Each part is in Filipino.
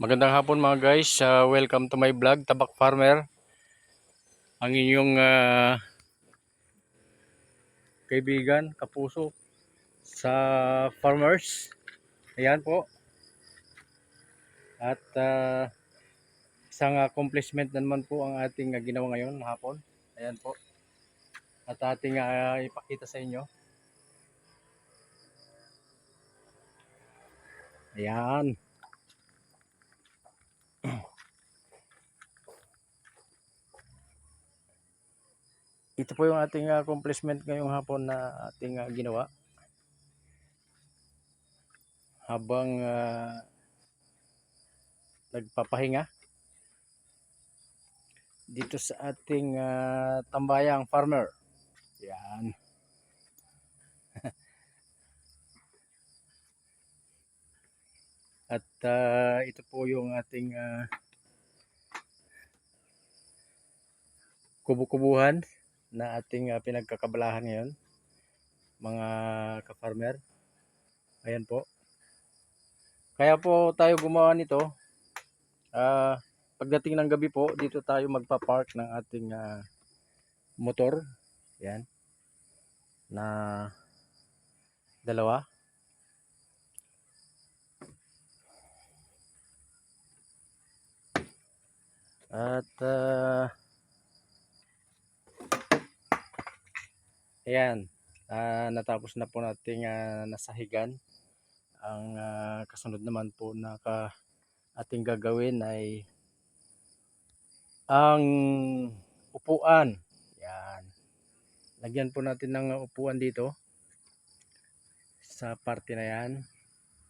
Magandang hapon mga guys. Uh, welcome to my vlog, Tabak Farmer. Ang inyong ah, kaibigan, kapuso sa farmers. Ayan po. At ah, isang accomplishment na naman po ang ating ah, ginawa ngayon hapon. Ayan po. At ating ah, ipakita sa inyo. Ayan. Ito po yung ating uh, accomplishment ngayong hapon na ating ah, ginawa. Habang ah, nagpapahinga dito sa ating ah, tambayang farmer. Yan at ah, ito po yung ating ah, kubu-kubuhan na ating uh, pinagkakabalahan ngayon mga ka-farmer. Ayan po. Kaya po tayo gumawa nito. Ah pagdating ng gabi po dito tayo magpa-park ng ating ah, motor. Yan na dalawa at ah, Ayan, ah, natapos na po nating ah, nasahigan. Ang ah, kasunod naman po na ka ating gagawin ay ang upuan. Yan. Lagyan po natin ng upuan dito sa parte na yan.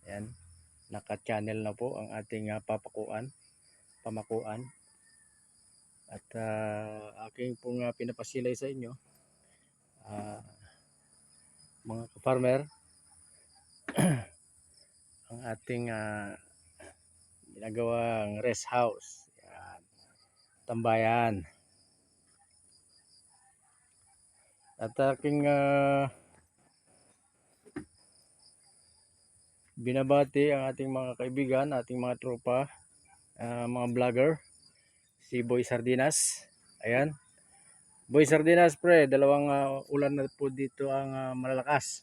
Yan. Naka-channel na po ang ating ah, papakuan, pamakuan. At ah, aking pong ah, pinapasilay sa inyo ah, mga farmer ang ating ginagawang rest house. Yan. Tambayan. At aking ah, binabati ang ating mga kaibigan ating mga tropa ah, mga vlogger si Boy Sardinas ayan Boy Sardinas pre, dalawang ah, ulan na po dito ang ah, malalakas.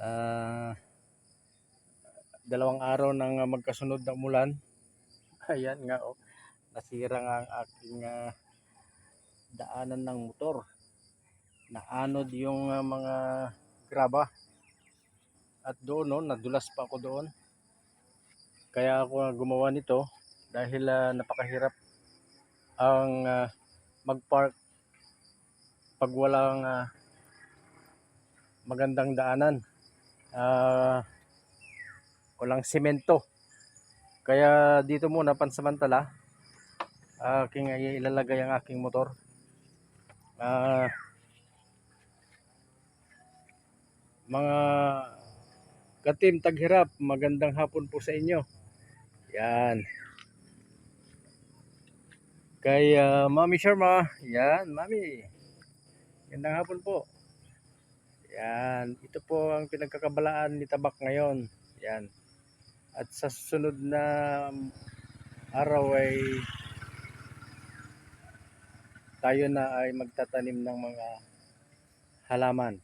Ah, dalawang araw nang ah, magkasunod na umulan. Ayan nga oh. Nasira nga ang aking ah, daanan ng motor. Naanod yung ah, mga graba. At doon no, nadulas pa ako doon. Kaya ako gumawa nito dahil ah, napakahirap ang ah, mag-park pag walang ah, magandang daanan. Ah, walang semento. Kaya dito muna pansamantala aking ay ilalagay ang aking motor. Ah, mga katim taghirap, magandang hapon po sa inyo. Yan. Kay ah, Mami Sharma. Yan, Mami. Gandang hapon po. Yan. Ito po ang pinagkakabalaan ni Tabak ngayon. Yan. At sa susunod na araw ay tayo na ay magtatanim ng mga halaman.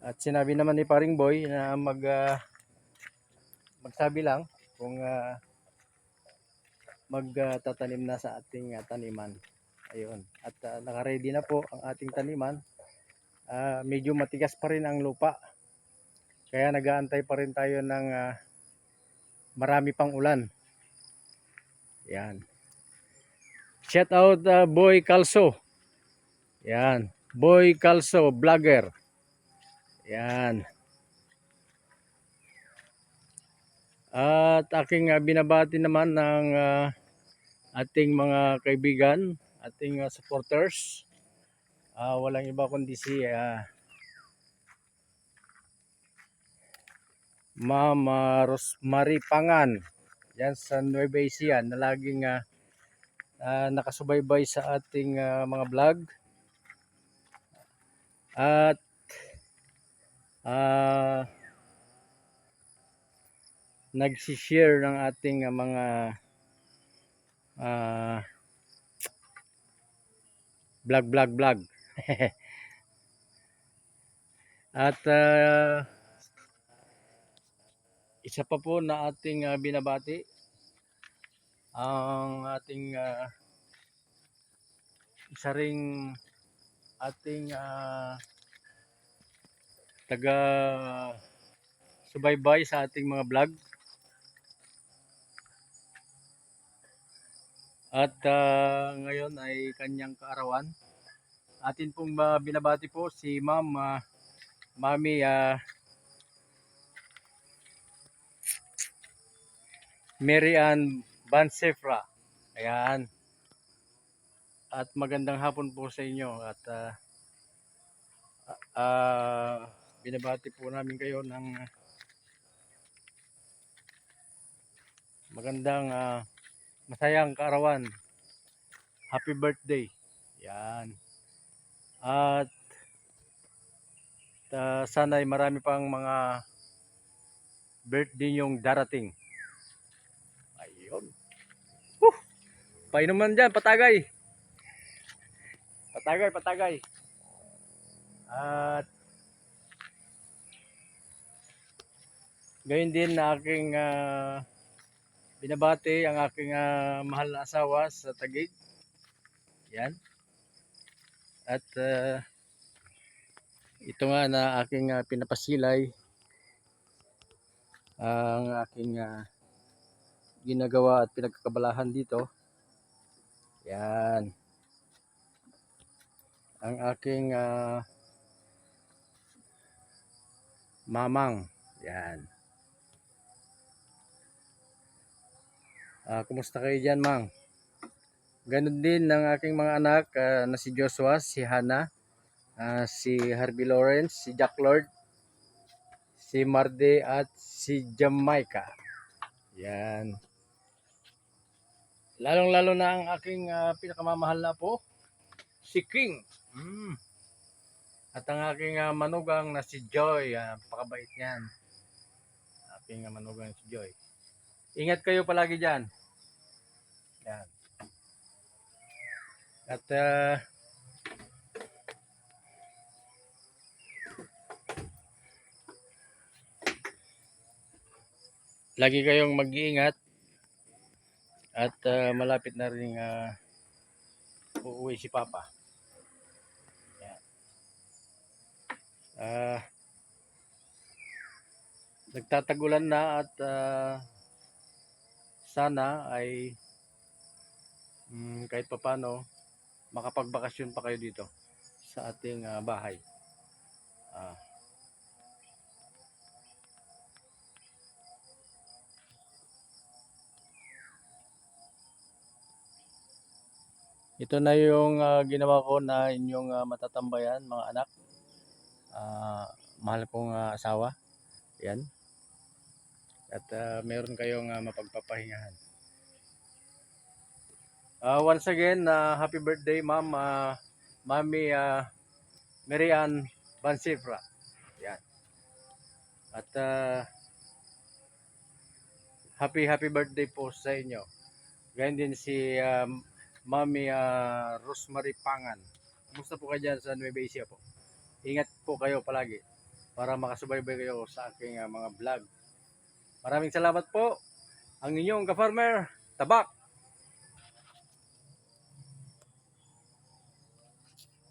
At sinabi naman ni Paring Boy na mag ah, magsabi lang kung ah, magtatanim na sa ating ah, taniman. Ayun. At uh, naka-ready na po ang ating taniman. Ah, medyo matigas pa rin ang lupa. Kaya nag-aantay pa rin tayo ng ah, marami pang ulan. Yan. Shout out ah, Boy Calso. Yan. Boy Calso, vlogger. Yan. At aking ah, binabati naman ng ah, ating mga kaibigan, ating ah, supporters. Ah, walang iba kundi si ah, Mama Rosemary Pangan. Yan sa Nueva Ecija na laging ah, ah, nakasubaybay sa ating ah, mga vlog. At ah nagsishare ng ating ah, mga ah, vlog vlog vlog. At ah, isa pa po na ating ah, binabati ang ating ah, isa ring ating ah, taga subaybay sa ating mga vlog. At ah, ngayon ay kanyang kaarawan. Atin pong ah, binabati po si Ma'am ah, Mami ah, Mary Ann Bansefra. Ayan. At magandang hapon po sa inyo at ah, ah, binabati po namin kayo ng magandang ah, masayang kaarawan. Happy birthday. Yan. At ah, sana ay marami pang mga birthday yung darating. Ayun. Huh! Painuman dyan, patagay. Patagay, patagay. At gayon din na aking ah, binabati ang aking ah, mahal na asawa sa Taguig. Yan. At ah, ito nga na aking ah, pinapasilay ang aking ah, ginagawa at pinagkakabalahan dito. Yan. Ang aking ah, mamang. Yan. Ah, kumusta kayo dyan, Mang? Ganon din ng aking mga anak ah, na si Joshua, si Hannah, ah, si Harvey Lawrence, si Jack Lord, si Marde at si Jamaica. Yan. Lalong-lalo na ang aking ah, pinakamamahal na po, si King. Mm. At ang aking ah, manugang na si Joy, ah, pakabait niyan. Aking ah, manugang si Joy. Ingat kayo palagi dyan. Yan. At ah, lagi kayong mag-iingat at ah, malapit na rin ah, uuwi si Papa. Yan. Ah, nagtatagulan na at ah, sana ay mm, kahit papano makapagbakasyon pa kayo dito sa ating ah, bahay. Ah, ito na yung ah, ginawa ko na inyong ah, matatambayan mga anak. Ah, mahal kong ah, asawa. Yan. At ah, meron kayong ah, mapagpapahingahan. Ah, once again, ah, happy birthday ma'am, ah, Mami Mary Ann Bansifra. Yan. At ah, happy happy birthday po sa inyo. Ganyan din si ah, Mami ah, Rosemary Pangan. Kumusta po kayo dyan sa Nueva Ecija po? Ingat po kayo palagi para makasubaybay kayo sa aking ah, mga vlog. Maraming salamat po. Ang inyong ka-farmer, Tabak.